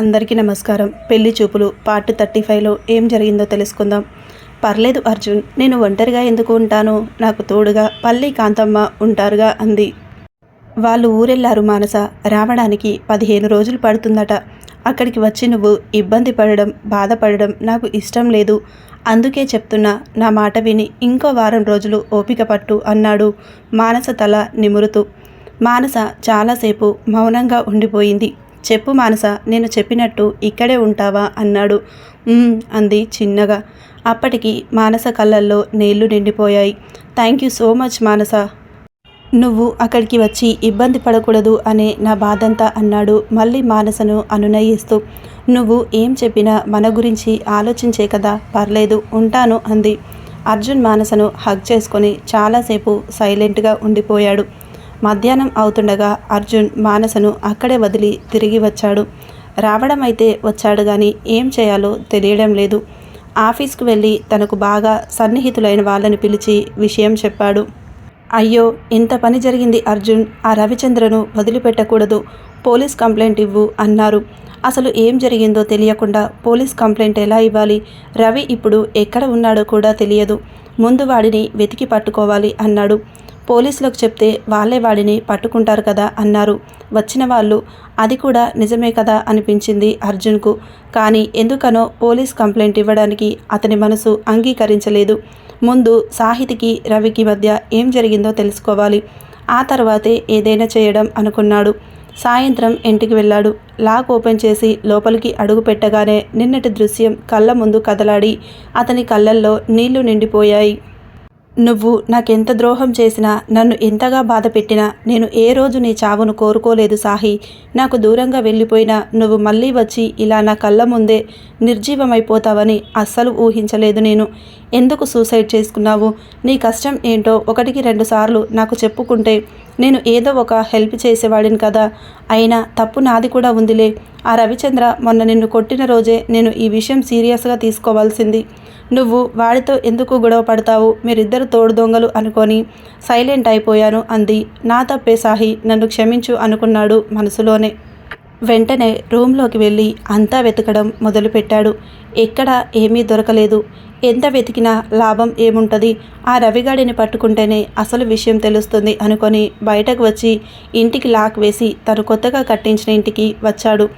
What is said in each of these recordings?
అందరికీ నమస్కారం. పెళ్ళి చూపులు పార్ట్ థర్టీ ఫైవ్లో ఏం జరిగిందో తెలుసుకుందాం. పర్లేదు అర్జున్ నేను ఒంటరిగా ఎందుకు ఉంటాను? నాకు తోడుగా పల్లి కాంతమ్మ ఉంటారుగా అంది. వాళ్ళు ఊరెళ్ళారు మానస. రావడానికి పదిహేను రోజులు పడుతుందట. అక్కడికి వచ్చి నువ్వు ఇబ్బంది పడడం బాధపడడం నాకు ఇష్టం లేదు. అందుకే చెప్తున్నా నా మాట విని ఇంకో వారం రోజులు ఓపిక పట్టు అన్నాడు మానస తల నిమురుతూ. మానస చాలాసేపు మౌనంగా ఉండిపోయింది. చెప్పు మానస నేను చెప్పినట్టు ఇక్కడే ఉంటావా? అన్నాడు. అంది చిన్నగా. అప్పటికి మానస కళ్ళల్లో నీళ్ళు నిండిపోయాయి. Thank you so much Manasa. నువ్వు అక్కడికి వచ్చి ఇబ్బంది పడకూడదు అనే నా బాధంతా అన్నాడు మళ్ళీ మానసను అనునయిస్తూ. నువ్వు ఏం చెప్పినా మన గురించి ఆలోచించే కదా? పర్లేదు ఉంటాను అంది. అర్జున్ మానసను హగ్ చేసుకొని చాలాసేపు సైలెంట్గా ఉండిపోయాడు. మధ్యాహ్నం అవుతుండగా అర్జున్ మానసను అక్కడే వదిలి తిరిగి వచ్చాడు. రావడం అయితే వచ్చాడు కానీ ఏం చేయాలో తెలియడం లేదు. ఆఫీస్కు వెళ్ళి తనకు బాగా సన్నిహితులైన వాళ్ళని పిలిచి విషయం చెప్పాడు. అయ్యో ఇంత పని జరిగింది అర్జున్. ఆ రవిచంద్రను వదిలిపెట్టకూడదు. పోలీస్ కంప్లైంట్ ఇవ్వు అన్నారు. అసలు ఏం జరిగిందో తెలియకుండా పోలీస్ కంప్లైంట్ ఎలా ఇవ్వాలి? రవి ఇప్పుడు ఎక్కడ ఉన్నాడో కూడా తెలియదు. ముందు వాడిని వెతికి పట్టుకోవాలి అన్నాడు. పోలీసులకు చెప్తే వాళ్ళే వాడిని పట్టుకుంటారు కదా అన్నారు. వచ్చిన వాళ్ళు అది కూడా నిజమే కదా అనిపించింది అర్జున్కు. కానీ ఎందుకనో పోలీస్ కంప్లైంట్ ఇవ్వడానికి అతని మనసు అంగీకరించలేదు. ముందు సాహితికి రవికి మధ్య ఏం జరిగిందో తెలుసుకోవాలి. ఆ తర్వాతే ఏదైనా చేయడం అనుకున్నాడు. సాయంత్రం ఇంటికి వెళ్ళాడు. లాక్ ఓపెన్ చేసి లోపలికి అడుగు పెట్టగానే నిన్నటి దృశ్యం కళ్ళ ముందు కదలాడి అతని కళ్ళల్లో నీళ్ళు నిండిపోయాయి. నువ్వు నాకెంత ద్రోహం చేసినా నన్ను ఎంతగా బాధ పెట్టినా నేను ఏ రోజు నీ చావును కోరుకోలేదు సాహి. నాకు దూరంగా వెళ్ళిపోయినా నువ్వు మళ్ళీ వచ్చి ఇలా నా కళ్ళ ముందే నిర్జీవమైపోతావని అస్సలు ఊహించలేదు నేను. ఎందుకు సూసైడ్ చేసుకున్నావు? నీ కష్టం ఏంటో ఒకటికి రెండు సార్లు నాకు చెప్పుకుంటే నేను ఏదో ఒక హెల్ప్ చేసేవాడిని కదా. అయినా తప్పు నాది కూడా ఉందిలే. ఆ రవిచంద్ర మొన్న నిన్ను కొట్టిన రోజే నేను ఈ విషయం సీరియస్గా తీసుకోవాల్సింది. నువ్వు వాడితో ఎందుకు గొడవ పడతావు? మీరిద్దరు తోడు దొంగలు అనుకొని సైలెంట్ అయిపోయాను అంది. నా తప్పే సాహి నన్ను క్షమించు అనుకున్నాడు మనసులోనే. వెంటనే రూమ్లోకి వెళ్ళి అంతా వెతకడం మొదలుపెట్టాడు. ఎక్కడ ఏమీ దొరకలేదు. ఎంత వెతికినా లాభం ఏముంటుంది? ఆ రవిగాడిని పట్టుకుంటేనే అసలు విషయం తెలుస్తుంది అనుకొని బయటకు వచ్చి ఇంటికి లాక్ వేసి తను కొత్తగా కట్టించిన ఇంటికి వచ్చాడు.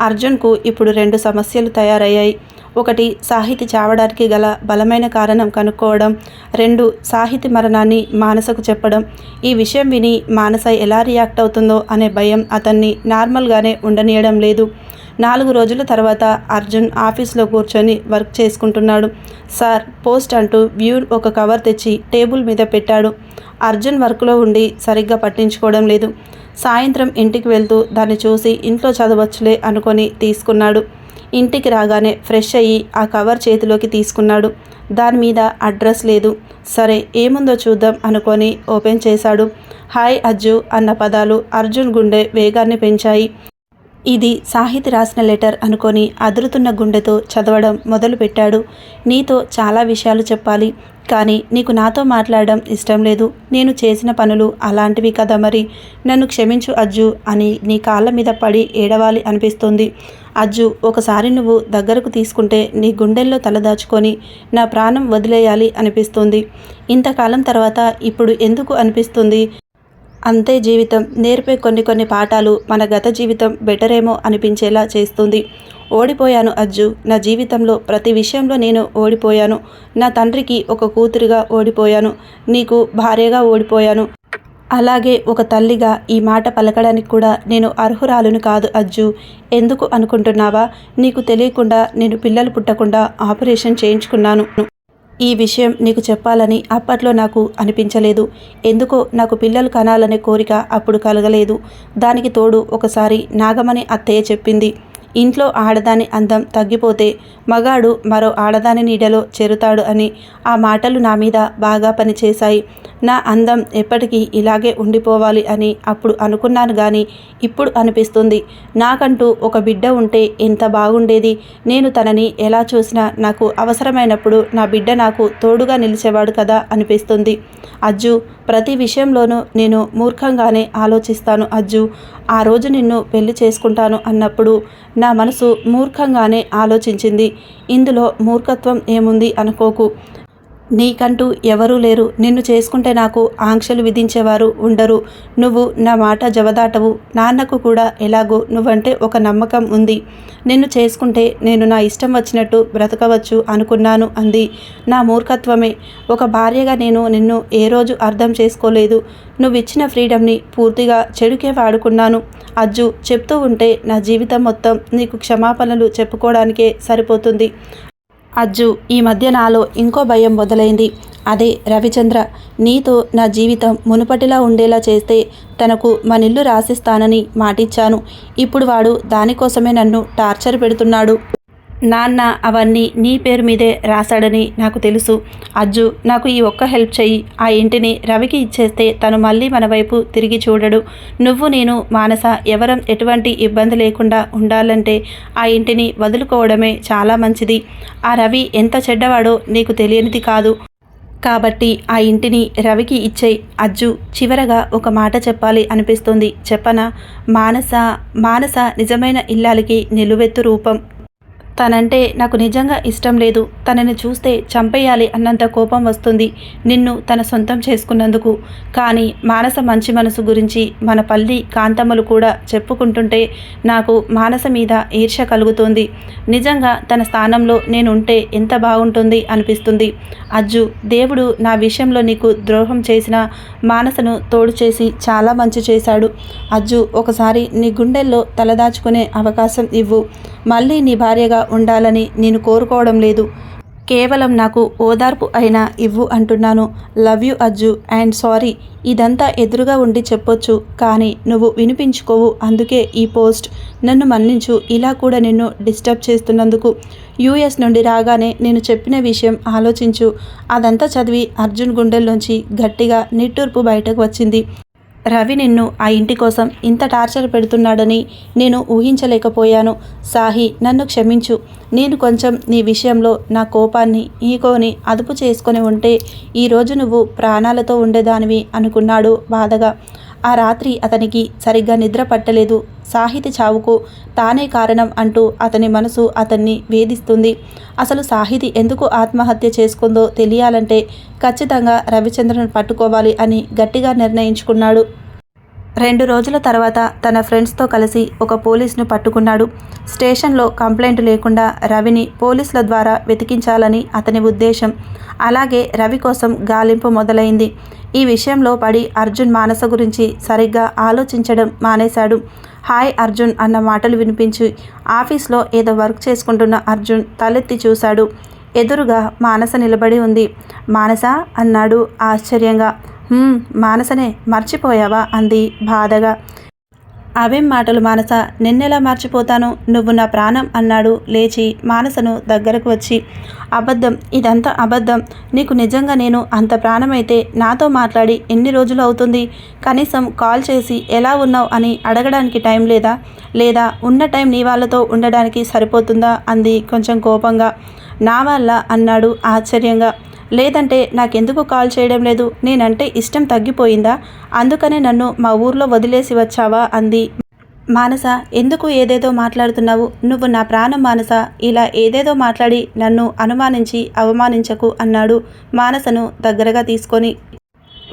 అర్జున్కు ఇప్పుడు రెండు సమస్యలు తయారయ్యాయి. ఒకటి సాహితి చావడానికి గల బలమైన కారణం కనుక్కోవడం. రెండు సాహితి మరణాన్ని మానసకు చెప్పడం. ఈ విషయం విని మానస ఎలా రియాక్ట్ అవుతుందో అనే భయం అతన్ని నార్మల్గానే ఉండనీయడం లేదు. నాలుగు రోజుల తర్వాత అర్జున్ ఆఫీస్లో కూర్చొని వర్క్ చేసుకుంటున్నాడు. సార్ పోస్ట్ అంటూ వ్యూ ఒక కవర్ తెచ్చి టేబుల్ మీద పెట్టాడు. అర్జున్ వర్క్లో ఉండి సరిగ్గా పట్టించుకోవడం లేదు. సాయంత్రం ఇంటికి వెళ్తూ దాన్ని చూసి ఇంట్లో చదవచ్చులే అనుకొని తీసుకున్నాడు. ఇంటికి రాగానే ఫ్రెష్ అయ్యి ఆ కవర్ చేతిలోకి తీసుకున్నాడు. దాని మీద అడ్రస్ లేదు. సరే ఏముందో చూద్దాం అనుకొని ఓపెన్ చేశాడు. హాయ్ అజ్జు అన్న పదాలు అర్జున్ గుండె వేగాన్ని పెంచాయి. ఇది సాహితి రాసిన లెటర్ అనుకొని అదురుతున్న గుండెతో చదవడం మొదలుపెట్టాడు. నీతో చాలా విషయాలు చెప్పాలి కానీ నీకు నాతో మాట్లాడడం ఇష్టం లేదు. నేను చేసిన పనులు అలాంటివి కదా మరి. నన్ను క్షమించు అజ్జు అని నీ కాళ్ళ మీద పడి ఏడవాలి అనిపిస్తుంది. అజ్జు ఒకసారి నువ్వు దగ్గరకు తీసుకుంటే నీ గుండెల్లో తలదాచుకొని నా ప్రాణం వదిలేయాలి అనిపిస్తుంది. ఇంతకాలం తర్వాత ఇప్పుడు ఎందుకు అనిపిస్తుంది? అంతే జీవితం. నేర్పే కొన్ని కొన్ని పాఠాలు మన గత జీవితం బెటరేమో అనిపించేలా చేస్తుంది. ఓడిపోయాను అజ్జు. నా జీవితంలో ప్రతి విషయంలో నేను ఓడిపోయాను. నా తండ్రికి ఒక కూతురుగా ఓడిపోయాను. నీకు భార్యగా ఓడిపోయాను. అలాగే ఒక తల్లిగా ఈ మాట పలకడానికి కూడా నేను అర్హురాలును కాదు అజ్జు. ఎందుకు అనుకుంటున్నావా? నీకు తెలియకుండా నేను పిల్లలు పుట్టకుండా ఆపరేషన్ చేయించుకున్నాను. ఈ విషయం నీకు చెప్పాలని అప్పట్లో నాకు అనిపించలేదు. ఎందుకో నాకు పిల్లలు కనాలనే కోరిక అప్పుడు కలగలేదు. దానికి తోడు ఒకసారి నాగమణి అత్తయ్య చెప్పింది. ఇంట్లో ఆడదాని అందం తగ్గిపోతే మగాడు మరో ఆడదాని నీడలో చేరుతాడు అని ఆ మాటలు నా మీద బాగా పనిచేశాయి. నా అందం ఎప్పటికీ ఇలాగే ఉండిపోవాలి అని అప్పుడు అనుకున్నాను కానీ ఇప్పుడు అనిపిస్తుంది. నాకంటూ ఒక బిడ్డ ఉంటే ఎంత బాగుండేది? నేను తనని ఎలా చూసినా నాకు అవసరమైనప్పుడు నా బిడ్డ నాకు తోడుగా నిలిచేవాడు కదా అనిపిస్తుంది. అజ్జు ప్రతి విషయంలోనూ నేను మూర్ఖంగానే ఆలోచిస్తాను అజ్జు. ఆ రోజు నిన్ను పెళ్ళి చేసుకుంటాను అన్నప్పుడు నా మనసు మూర్ఖంగానే ఆలోచించింది. ఇందులో మూర్ఖత్వం ఏముంది అనుకోకు. నీకంటూ ఎవరూ లేరు. నిన్ను చేసుకుంటే నాకు ఆంక్షలు విధించేవారు ఉండరు. నువ్వు నా మాట జవదాటవు. నాన్నకు కూడా ఎలాగో నువ్వంటే ఒక నమ్మకం ఉంది. నిన్ను చేసుకుంటే నేను నా ఇష్టం వచ్చినట్టు బ్రతకవచ్చు అనుకున్నాను అంది. నా మూర్ఖత్వమే. ఒక భార్యగా నేను నిన్ను ఏ రోజు అర్థం చేసుకోలేదు. నువ్వు ఇచ్చిన ఫ్రీడమ్ని పూర్తిగా చెడుకే వాడుకున్నాను. అజ్జు చెప్తూ ఉంటే నా జీవితం మొత్తం నీకు క్షమాపణలు చెప్పుకోవడానికే సరిపోతుంది. అజ్జు ఈ మధ్య నాలో ఇంకో భయం మొదలైంది. అదే రవిచంద్ర నీతో నా జీవితం మునుపటిలా ఉండేలా చేస్తే తనకు మనిల్లు రాసిస్తానని మాటిచ్చాను. ఇప్పుడు వాడు దానికోసమే నన్ను టార్చర్ పెడుతున్నాడు. నాన్న అవన్నీ నీ పేరు మీదే రాశాడని నాకు తెలుసు. అజ్జు నాకు ఈ ఒక్క హెల్ప్ చెయ్యి. ఆ ఇంటిని రవికి ఇచ్చేస్తే తను మళ్ళీ మన వైపు తిరిగి చూడడు. నువ్వు నేను మానస ఎవరం ఎటువంటి ఇబ్బంది లేకుండా ఉండాలంటే ఆ ఇంటిని వదులుకోవడమే చాలా మంచిది. ఆ రవి ఎంత చెడ్డవాడో నీకు తెలియనిది కాదు. కాబట్టి ఆ ఇంటిని రవికి ఇచ్చేయి. అజ్జు చివరగా ఒక మాట చెప్పాలి అనిపిస్తుంది. చెప్పనా? మానస మానస నిజమైన ఇల్లాలకి నిలువెత్తు రూపం. తనంటే నాకు నిజంగా ఇష్టం లేదు. తనని చూస్తే చంపేయాలి అన్నంత కోపం వస్తుంది నిన్ను తన సొంతం చేసుకున్నందుకు. కానీ మానస మంచి మనసు గురించి మన పల్లి కాంతమ్మలు కూడా చెప్పుకుంటుంటే నాకు మానస మీద ఈర్ష కలుగుతోంది. నిజంగా తన స్థానంలో నేనుంటే ఎంత బాగుంటుంది అనిపిస్తుంది. అజ్జు దేవుడు నా విషయంలో నీకు ద్రోహం చేసిన మానసను తోడు చేసి చాలా మంచి చేశాడు. అజ్జు ఒకసారి నీ గుండెల్లో తలదాచుకునే అవకాశం ఇవ్వు. మళ్ళీ నీ భార్యగా ఉండాలని నేను కోరుకోవడం లేదు. కేవలం నాకు ఓదార్పు అయినా ఇవ్వు అంటున్నాను. Love you Ajju and sorry. ఇదంతా ఎదురుగా ఉండి చెప్పొచ్చు కానీ నువ్వు వినిపించుకోవు. అందుకే ఈ పోస్ట్. నన్ను మన్నించు. ఇలా కూడా నిన్ను డిస్టర్బ్ చేస్తున్నందుకు. యూఎస్ నుండి రాగానే నేను చెప్పిన విషయం ఆలోచించు. అదంతా చదివి అర్జున్ గుండెల్లోంచి గట్టిగా నిట్టూర్పు బయటకు వచ్చింది. రవి నిన్ను ఆ ఇంటి కోసం ఇంత టార్చర్ పెడుతున్నాడని నేను ఊహించలేకపోయాను. సాహి నన్ను క్షమించు. నేను కొంచెం నీ విషయంలో నా కోపాన్ని ఈకోని అదుపు చేసుకొని ఉంటే ఈరోజు నువ్వు ప్రాణాలతో ఉండేదానివి అనుకున్నాడు బాధగా. ఆ రాత్రి అతనికి సరిగ్గా నిద్ర పట్టలేదు. సాహితి చావుకు తానే కారణం అంటూ అతని మనసు అతన్ని వేధిస్తుంది. అసలు సాహితి ఎందుకు ఆత్మహత్య చేసుకుందో తెలియాలంటే ఖచ్చితంగా రవిచంద్రను పట్టుకోవాలి అని గట్టిగా నిర్ణయించుకున్నాడు. రెండు రోజుల తర్వాత తన ఫ్రెండ్స్తో కలిసి ఒక పోలీస్ను పట్టుకున్నాడు. స్టేషన్లో కంప్లైంట్ లేకుండా రవిని పోలీసుల ద్వారా వెతికించాలని అతని ఉద్దేశం. అలాగే రవి కోసం గాలింపు మొదలైంది. ఈ విషయంలో పడి అర్జున్ మానస గురించి సరిగ్గా ఆలోచించడం మానేశాడు. హాయ్ అర్జున్ అన్న మాటలు వినిపించి ఆఫీస్లో ఏదో వర్క్ చేసుకుంటున్న అర్జున్ తలెత్తి చూశాడు. ఎదురుగా మానస నిలబడి ఉంది. మానస అన్నాడు ఆశ్చర్యంగా. మానసనే మర్చిపోయావా? అంది బాధగా. అవేం మాటలు మానస? నిన్నెలా మర్చిపోతాను? నువ్వు నా ప్రాణం అన్నాడు. లేచి మానసను దగ్గరకు వచ్చి అబద్ధం ఇదంతా అబద్ధం. నీకు నిజంగా నేను అంత ప్రాణమైతే నాతో మాట్లాడి ఎన్ని రోజులు అవుతుంది? కనీసం కాల్ చేసి ఎలా ఉన్నావు అని అడగడానికి టైం లేదా? లేదా ఉన్న టైం నీ వాళ్ళతో ఉండడానికి సరిపోతుందా? అంది కొంచెం కోపంగా. నా వల్ల అన్నాడు ఆశ్చర్యంగా. లేదంటే నాకెందుకు కాల్ చేయడం లేదు? నేనంటే ఇష్టం తగ్గిపోయిందా? అందుకనే నన్ను మా ఊర్లో వదిలేసి వచ్చావా? అంది. మానస ఎందుకు ఏదేదో మాట్లాడుతున్నావు? నువ్వు నా ప్రాణం మానస. ఇలా ఏదేదో మాట్లాడి నన్ను అనుమానించి అవమానించకు అన్నాడు మానసను దగ్గరగా తీసుకొని.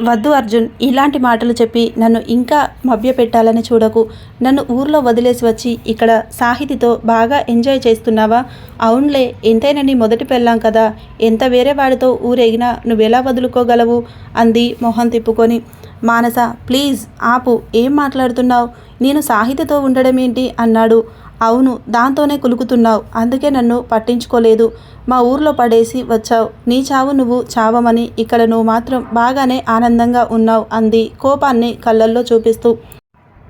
వద్దు అర్జున్ ఇలాంటి మాటలు చెప్పి నన్ను ఇంకా మభ్యపెట్టాలని చూడకు. నన్ను ఊర్లో వదిలేసి వచ్చి ఇక్కడ సాహితితో బాగా ఎంజాయ్ చేస్తున్నావా? అవునులే ఎంతైనా నీ మొదటి పెళ్ళాం కదా. ఎంత వేరే వాడితో ఊరేగినా నువ్వెలా వదులుకోగలవు? అంది మొహం తిప్పుకొని. మానస ప్లీజ్ ఆపు ఏం మాట్లాడుతున్నావు? నేను సాహితితో ఉండడం ఏంటి అన్నాడు. అవును దాంతోనే కులుకుతున్నావు. అందుకే నన్ను పట్టించుకోలేదు. మా ఊర్లో పడేసి వచ్చావు. నీ చావు నువ్వు చావమని ఇక్కడ నువ్వు మాత్రం బాగానే ఆనందంగా ఉన్నావు అంది కోపాన్ని కళ్ళల్లో చూపిస్తూ.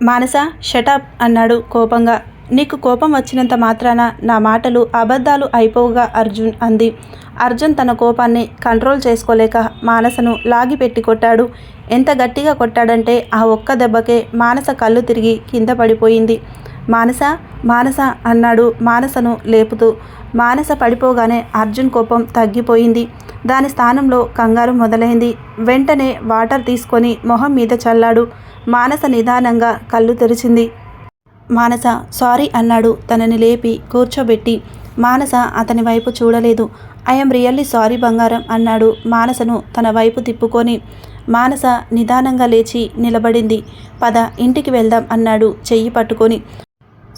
మానస షటప్ అన్నాడు కోపంగా. నీకు కోపం వచ్చినంత మాత్రాన నా మాటలు అబద్ధాలు అయిపోగా అర్జున్ అంది. అర్జున్ తన కోపాన్ని కంట్రోల్ చేసుకోలేక మానసను లాగి పెట్టి కొట్టాడు. ఎంత గట్టిగా కొట్టాడంటే ఆ ఒక్క దెబ్బకే మానస కళ్ళు తిరిగి కింద పడిపోయింది. మానస మానస అన్నాడు. మానసను లేపుతూ. మానస పడిపోగానే అర్జున్ కోపం తగ్గిపోయింది. దాని స్థానంలో కంగారు మొదలైంది. వెంటనే వాటర్ తీసుకొని మొహం మీద చల్లాడు. మానస నిదానంగా కళ్ళు తెరిచింది. మానస సారీ అన్నాడు. తనని లేపి కూర్చోబెట్టి. మానస అతని వైపు చూడలేదు. ఐఎమ్ రియల్లీ సారీ బంగారం అన్నాడు. మానసను తన వైపు తిప్పుకొని. మానస నిదానంగా లేచి నిలబడింది. పద ఇంటికి వెళ్దాం అన్నాడు చెయ్యి పట్టుకొని.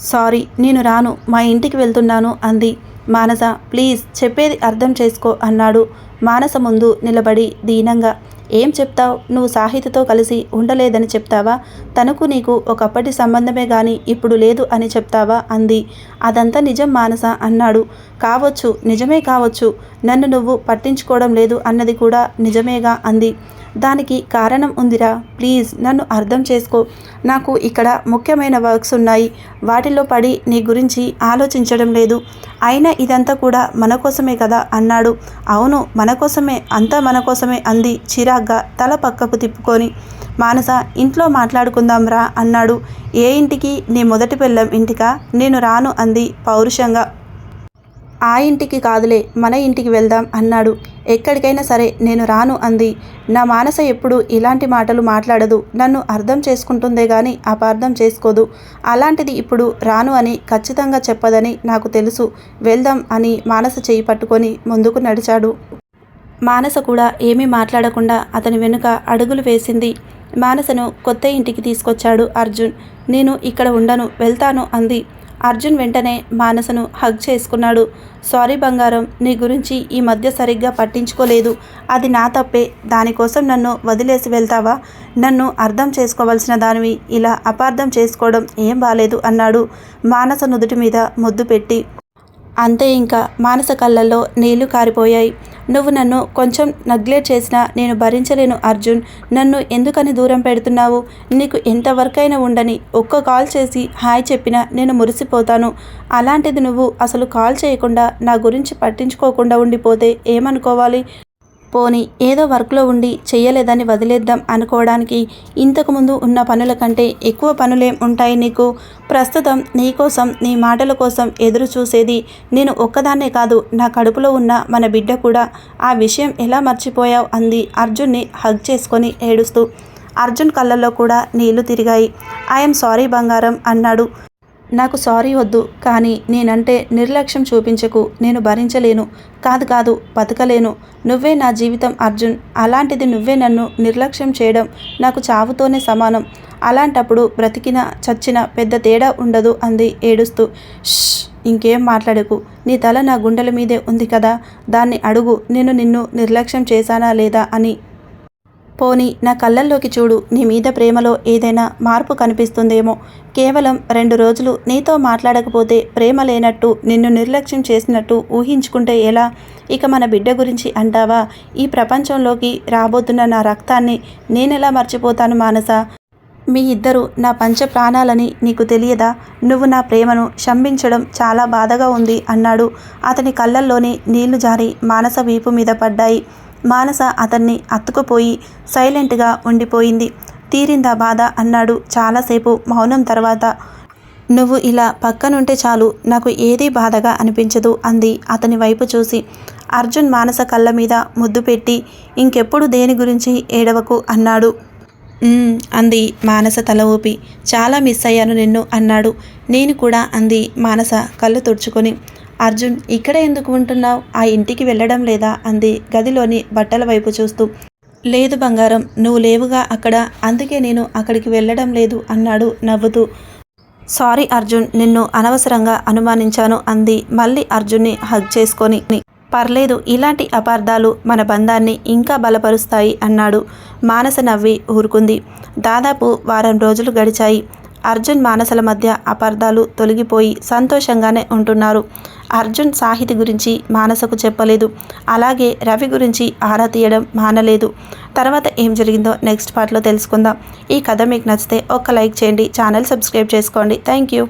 సారీ నేను రాను మా ఇంటికి వెళ్తున్నాను అంది. మానస ప్లీజ్ చెప్పేది అర్థం చేసుకో అన్నాడు. మానస ముందు నిలబడి దీనంగా ఏం చెప్తావు? నువ్వు సాహితితో కలిసి ఉండలేదని చెప్తావా? తనకు నీకు ఒకప్పటి సంబంధమే గాని ఇప్పుడు లేదు అని చెప్తావా? అంది. అదంతా నిజం మానస అన్నాడు. కావచ్చు నిజమే కావచ్చు. నన్ను నువ్వు పట్టించుకోవడం లేదు అన్నది కూడా నిజమేగా అంది. దానికి కారణం ఉందిరా. ప్లీజ్ నన్ను అర్థం చేసుకో. నాకు ఇక్కడ ముఖ్యమైన వర్క్స్ ఉన్నాయి. వాటిలో పడి నీ గురించి ఆలోచించడం లేదు. అయినా ఇదంతా కూడా మన కోసమే కదా అన్నాడు. అవును మన కోసమే అంతా మన కోసమే అంది చిరాగ్గా తల పక్కకు తిప్పుకొని. మానస ఇంట్లో మాట్లాడుకుందాం రా అన్నాడు. ఏ ఇంటికి? నీ మొదటి పిల్లం ఇంటికా? నేను రాను అంది పౌరుషంగా. ఆ ఇంటికి కాదులే మన ఇంటికి వెళ్దాం అన్నాడు. ఎక్కడికైనా సరే నేను రాను అంది. నా మానస ఎప్పుడు ఇలాంటి మాటలు మాట్లాడదు. నన్ను అర్థం చేసుకుంటుందే గాని అపార్థం చేసుకోదు. అలాంటిది ఇప్పుడు రాను అని ఖచ్చితంగా చెప్పదని నాకు తెలుసు. వెళ్దాం అని మానస చేయి పట్టుకొని ముందుకు నడిచాడు. మానస కూడా ఏమీ మాట్లాడకుండా అతని వెనుక అడుగులు వేసింది. మానసను కొత్త ఇంటికి తీసుకొచ్చాడు అర్జున్. నేను ఇక్కడ ఉండను వెళ్తాను అంది. అర్జున్ వెంటనే మానసను హగ్ చేసుకున్నాడు. సారీ బంగారం నీ గురించి ఈ మధ్య సరిగ్గా పట్టించుకోలేదు. అది నా తప్పే. దానికోసం నన్ను వదిలేసి వెళ్తావా? నన్ను అర్థం చేసుకోవాల్సిన దానివి ఇలా అపార్థం చేసుకోవడం ఏం బాలేదు అన్నాడు మానస నుదుటి మీద ముద్దు పెట్టి. అంతే ఇంకా మానస కళ్ళల్లో నీళ్ళు కారిపోయాయి. నువ్వు నన్ను కొంచెం నగ్లెక్ట్ చేసినా నేను భరించలేను అర్జున్. నన్ను ఎందుకని దూరం పెడుతున్నావు? నీకు ఎంతవరకైనా ఉండని ఒక్క కాల్ చేసి హాయ్ చెప్పినా నేను మురిసిపోతాను. అలాంటిది నువ్వు అసలు కాల్ చేయకుండా నా గురించి పట్టించుకోకుండా ఉండిపోతే ఏమనుకోవాలి? పోని ఏదో వర్క్లో ఉండి చేయలేదని వదిలేద్దాం అనుకోవడానికి ఇంతకుముందు ఉన్న పనుల కంటే ఎక్కువ పనులేం ఉంటాయి నీకు. ప్రస్తుతం నీకోసం నీ మాటల కోసం ఎదురు చూసేది నేను ఒక్కదాన్నే కాదు నా కడుపులో ఉన్న మన బిడ్డ కూడా. ఆ విషయం ఎలా మర్చిపోయావు అంది అర్జున్ని హగ్ చేసుకొని ఏడుస్తూ. అర్జున్ కళ్ళల్లో కూడా నీళ్ళు తిరిగాయి. ఐఎమ్ సారీ బంగారం అన్నాడు. నాకు సారీ వద్దు కానీ నేనంటే నిర్లక్ష్యం చూపించకు నేను భరించలేను కాదు కాదు బతకలేను. నువ్వే నా జీవితం అర్జున్. అలాంటిది నువ్వే నన్ను నిర్లక్ష్యం చేయడం నాకు చావుతోనే సమానం. అలాంటప్పుడు బ్రతికిన చచ్చిన పెద్ద తేడా ఉండదు అంది ఏడుస్తూ. "ష్, ఇంకేం మాట్లాడకు. నీ తల నా గుండెల మీదే ఉంది కదా. దాన్ని అడుగు. నేను నిన్ను నిర్లక్ష్యం చేశానా లేదా అని పోనీ నా కళ్ళల్లోకి చూడు నీ మీద ప్రేమలో ఏదైనా మార్పు కనిపిస్తుందేమో. కేవలం రెండు రోజులు నీతో మాట్లాడకపోతే ప్రేమ లేనట్టు నిన్ను నిర్లక్ష్యం చేసినట్టు ఊహించుకుంటే ఎలా? ఇక మన బిడ్డ గురించి అంటావా? ఈ ప్రపంచంలోకి రాబోతున్న నా రక్తాన్ని నేనెలా మర్చిపోతాను మానస? మీ ఇద్దరు నా పంచ ప్రాణాలని నీకు తెలియదా? నువ్వు నా ప్రేమను శంభించడం చాలా బాధగా ఉంది అన్నాడు. అతని కళ్ళల్లోనే నీళ్ళు జారి మానస వీపు మీద పడ్డాయి. మానస అతన్ని అత్తుకుపోయి సైలెంట్గా ఉండిపోయింది. తీరిందా బాధ అన్నాడు చాలాసేపు. మౌనం తర్వాత నువ్వు ఇలా పక్కనుంటే చాలు నాకు ఏదీ బాధగా అనిపించదు అంది అతని వైపు చూసి. అర్జున్ మానస కళ్ళ మీద ముద్దు పెట్టి ఇంకెప్పుడు దేని గురించి ఏడవకు అన్నాడు. అంది మానస తల ఊపి. చాలా మిస్ అయ్యాను నిన్ను అన్నాడు. నేను కూడా అంది మానస కళ్ళు తుడుచుకొని. అర్జున్ ఇక్కడ ఎందుకు ఉంటున్నావు? ఆ ఇంటికి వెళ్ళడం లేదా? అంది గదిలోని బట్టల వైపు చూస్తూ. లేదు బంగారం నువ్వు లేవుగా అక్కడ అందుకే నేను అక్కడికి వెళ్ళడం లేదు అన్నాడు నవ్వుతూ. సారీ అర్జున్ నిన్ను అనవసరంగా అనుమానించాను అంది మళ్ళీ అర్జున్ని హగ్ చేసుకొని. పర్లేదు ఇలాంటి అపార్థాలు మన బంధాన్ని ఇంకా బలపరుస్తాయి అన్నాడు మానస నవ్వి ఊరుకుంది. దాదాపు వారం రోజులు గడిచాయి. అర్జున్ మానసల మధ్య అపార్థాలు తొలగిపోయి సంతోషంగానే ఉంటున్నారు. అర్జున్ సాహితి గురించి మానసకు చెప్పలేదు. అలాగే రవి గురించి ఆరా తీయడం మానలేదు. తర్వాత ఏం జరిగిందో నెక్స్ట్ పార్ట్లో తెలుసుకుందాం. ఈ కథ మీకు నచ్చితే ఒక్క లైక్ చేయండి. ఛానల్ సబ్స్క్రైబ్ చేసుకోండి. Thank you.